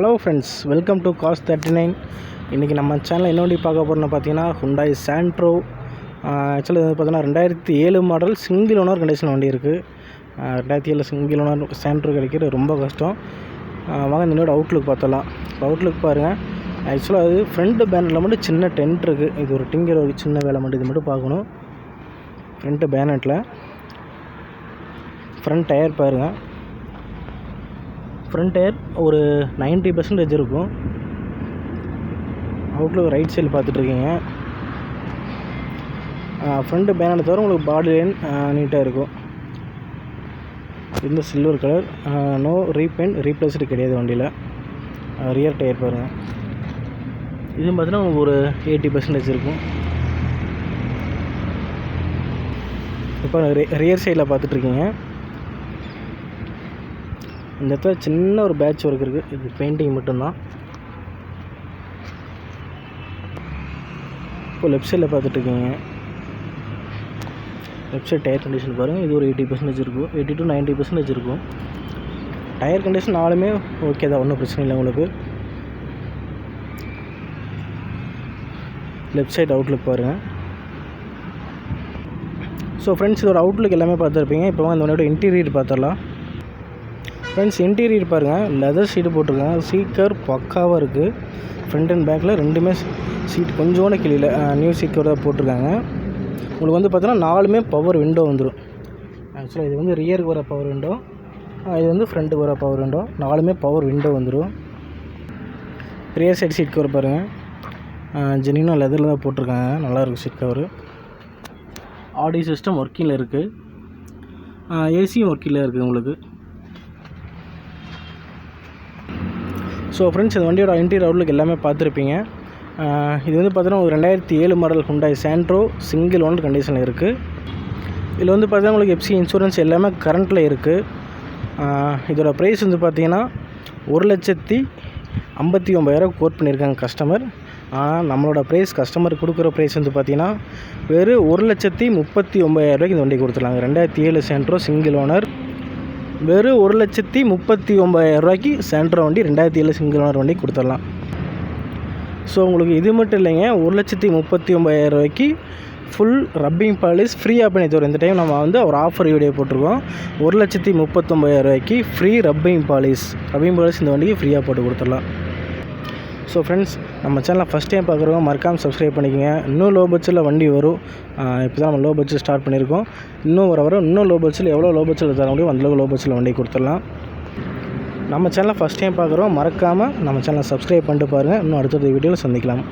Hello friends welcome to cars thirty nine இன்றைக்கி நம்ம சேனலில் என்ன வண்டி பார்க்க போகிறோம்னு பார்த்தீங்கன்னா ஹுண்டாய் சாண்ட்ரோ ஆக்சுவலி வந்து பார்த்தீங்கன்னா ரெண்டாயிரத்தி ஏழு மாடல் சிங்கிள் ஓனர் கண்டிஷன் வண்டி இருக்குது ரெண்டாயிரத்தி ஏழு சிங்கிள் ஓனர் சாண்ட்ரோ கிடைக்கிறது ரொம்ப கஷ்டம். வாங்க இந்த அவுட்லுக் அவுட்லுக் பார்த்தலாம் அவுட்லுக் பாருங்கள் ஆக்சுவலாக அது ஃப்ரண்ட் பேனரில் மட்டும் சின்ன டென்ட் இருக்குது இது ஒரு டிங்கர் ஒரு சின்ன வேலை மட்டும் இது மட்டும் பார்க்கணும். ஃப்ரண்ட்டு பேனட்டில் ஃப்ரண்ட் டயர் பாருங்கள் ஃப்ரண்ட் டயர் ஒரு 90% பர்சன்டேஜ் இருக்கும். அவுட்லுக் ரைட் சைடு பார்த்துட்ருக்கீங்க. ஃப்ரண்ட்டு பேனரை தவிர உங்களுக்கு பாடி லைன் நீட்டாக இருக்கும். இந்த silver colour no repaint replaced கிடையாது வண்டியில். ரியர் டயர் பாருங்கள் இதுவும் பார்த்தீங்கன்னா உங்களுக்கு ஒரு எயிட்டி பர்சன்டேஜ் இருக்கும். இப்போ ரியர் சைடில் பார்த்துட்ருக்கீங்க. இந்த இடத்துல சின்ன ஒரு பேட்ச் ஒர்க் இருக்குது இது பெயிண்டிங் மட்டும்தான். இப்போ லெஃப்ட் சைடில் பார்த்துட்ருக்கீங்க. லெஃப்ட் சைட் டயர் கண்டிஷன் பாருங்கள் இது ஒரு எயிட்டி பர்சன்டேஜ் இருக்கும். எயிட்டி டு 90% பர்சன்டேஜ் இருக்கும். டயர் கண்டிஷன் நாலுமே ஓகே தான். ஒன்றும் பிரச்சனை இல்லை உங்களுக்கு. லெஃப்ட் சைட் அவுட்லுக் பாருங்கள் ஸோ ஃப்ரெண்ட்ஸ் இதோட அவுட்லுக் எல்லாமே பார்த்துருப்பீங்க. இப்போ வந்து இந்த உன்னோட இன்டீரியர் பார்த்துடலாம். ஃப்ரெண்ட்ஸ் இன்டீரியர் பாருங்கள் லெதர் சீட்டு போட்டிருக்காங்க. சீக்கர் பக்காவாக இருக்குது ஃப்ரண்ட் அண்ட் பேக்கில் ரெண்டுமே சீட் கொஞ்சோண்டு கிளியில் நியூ சீக்கர் தான் போட்டிருக்காங்க. உங்களுக்கு வந்து பார்த்தீங்கன்னா நாலுமே பவர் விண்டோ வந்துடும் ஆக்சுவலாக இது வந்து ரியருக்கு வர பவர் விண்டோ இது வந்து ஃப்ரண்ட்டுக்கு வர பவர் விண்டோ நாலுமே பவர் விண்டோ வந்துடும் ரியர் சைடு சீட் கவர் பாருங்கள் ஜெனினா லெதரில் தான் போட்டிருக்காங்க. நல்லாயிருக்கும் சீட் கவர் ஆடியோ சிஸ்டம் ஒர்க்கிங்கில் இருக்குது ஏசியும் ஒர்க்கிங்கில் இருக்குது உங்களுக்கு. ஸோ ஃப்ரெண்ட்ஸ் இந்த வண்டியோட இன்டீரியர் அவுட்லுக் எல்லாமே பார்த்துருப்பீங்க. இது வந்து பார்த்தீங்கன்னா ஒரு ரெண்டாயிரத்தி ஏழு model Hyundai Santro single owner கண்டிஷனில் இருக்குது இதில் வந்து பார்த்தீங்கன்னா உங்களுக்கு எஃப்சி இன்சூரன்ஸ் எல்லாமே கரண்ட்டில் இருக்குது இதோட ப்ரைஸ் வந்து பார்த்தீங்கன்னா ஒரு லட்சத்தி ஐம்பத்தி ஒம்பதாயிரம் கோட் பண்ணியிருக்காங்க கஸ்டமர் ஆனால் நம்மளோட ப்ரைஸ் கஸ்டமர் கொடுக்குற ப்ரைஸ் வந்து பார்த்தீங்கன்னா வெறும் ஒரு லட்சத்தி முப்பத்தி ஒம்பதாயிரரூபாய்க்கு இந்த வண்டி கொடுத்துருலாங்க ரெண்டாயிரத்தி ஏழு சென்ட்ரோ சிங்கிள் ஓனர் வெறும் ஒரு லட்சத்தி முப்பத்தி ஒம்பதாயிரம் ரூபாய்க்கு சென்ட்ரோ வண்டி ரெண்டாயிரத்தி ஏழு சிங்கிள் ஓனர் வண்டி கொடுத்துடலாம். ஸோ உங்களுக்கு இது மட்டும் இல்லைங்க ஒரு லட்சத்தி முப்பத்தி ஒம்பதாயிரம் ரூபாய்க்கு ஃபுல் ரப்பிங் பாலிஸ் ஃப்ரீயாக பண்ணி தரும் இந்த டைம் நம்ம வந்து ஒரு ஆஃபர் வீடியோ போட்டிருக்கோம். ஒரு லட்சத்தி முப்பத்தொம்பதாயிரம் ரூபாய்க்கு free rubbing polish rubbing polish இந்த வண்டிக்கு ஃப்ரீயாக போட்டு கொடுத்துடலாம். ஸோ ஃப்ரெண்ட்ஸ் நம்ம சேனலை ஃபஸ்ட் டைம் பார்க்குறவங்க மறக்காமல் சப்ஸ்கிரைப் பண்ணிக்கோங்க. இன்னும் லோ பட்ஜெட்டில் வண்டி வரும். இப்போ தான் நம்ம லோ பட்ஜெட் ஸ்டார்ட் பண்ணியிருக்கோம். இன்னும் வர வர இன்னும் லோ பட்ஜெட்டில் எவ்வளோ லோ பட்ஜெட்டில் தர முடியும் அந்தளவுக்கு லோ பட்ஜெட்டில் வண்டி கொடுத்துடலாம். நம்ம சேனலை ஃபஸ்ட் டைம் பார்க்குறோம் மறக்காமல் நம்ம சேனலை சப்ஸ்கிரைப் பண்ணிட்டு பாருங்கள் இன்னும் அடுத்தது வீடியோவில் சந்திக்கலாம்.